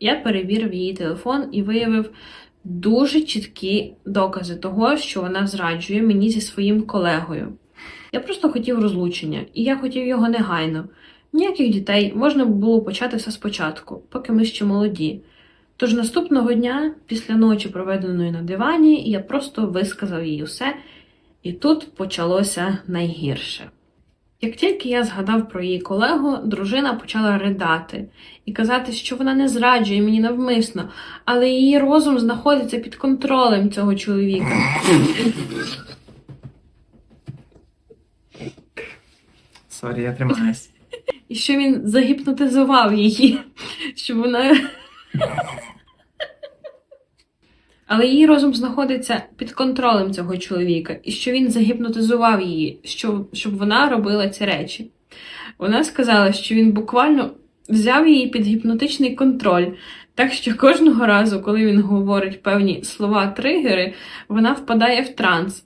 Я перевірив її телефон і виявив дуже чіткі докази того, що вона зраджує мені зі своїм колегою. Я просто хотів розлучення, і я хотів його негайно. Ніяких дітей можна було почати все спочатку, поки ми ще молоді. Тож наступного дня, після ночі, проведеної на дивані, я просто висказав їй усе, і тут почалося найгірше. Як тільки я згадав про її колегу, дружина почала ридати і казати, що вона не зраджує мені навмисно, але її розум знаходиться під контролем цього чоловіка. Сорі, я тримаюсь. І що він загіпнотизував її, щоб вона. Але її розум знаходиться під контролем цього чоловіка, і що він загіпнотизував її, що, щоб вона робила ці речі. Вона сказала, що він буквально взяв її під гіпнотичний контроль, так що кожного разу, коли він говорить певні слова-тригери, вона впадає в транс.